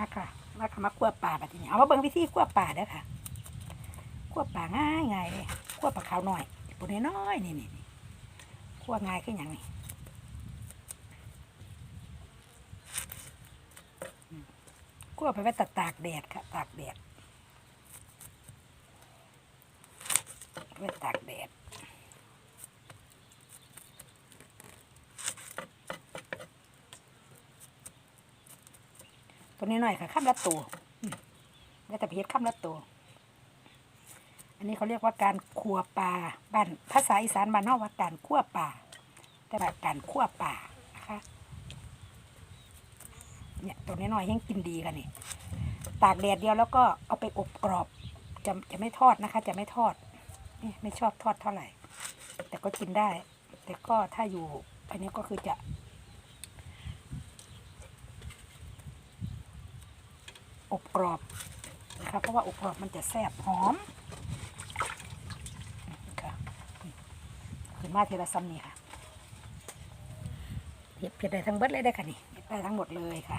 มาค่ะมาค่ะมาคั่วปลาแบบนี้เอามาเบิ่งวิธีคั่วปลาเด้อค่ะคั่วปลาง่ายง่ายเลยคั่วปลาขาวหน่อยปุ่นน้อยนี่นี่คั่วง่ายขึ้นอหย่างนี้คั่วไปไว้ตากตากแดดค่ะ ตากแดดไว้ตากแดด ตัวนี้หน่อยค่ะข้ามละตัวแล้วแต่เพชรข้ามละตัวอันนี้เขาเรียกว่าการคั่วปลาบ้านภาษาอีสานบ้านนอกว่าการคั่วปลาแต่แบบการคั่วปลานะคะเนี่ยตัวนี้หน่อยยังกินดีกันนี่ตากแดดเดียวแล้วก็เอาไปอบกรอบจะจะไม่ทอดนะคะ จะไม่ทอดนี่ไม่ชอบทอดเท่าไหร่ แต่ก็กินได้ แต่ก็ถ้าอยู่อันนี้ก็คือจะ อบกรอบนะคะเพราะว่าอบกรอบมันจะแซ่บหอมค่ะขึ้นมาทีละซ้ำนี่ค่ะเห็ดเผ็ดได้ทั้งเบิดเลยได้ค่ะนี่เผ็ดได้ทั้งหมดเลยค่ะ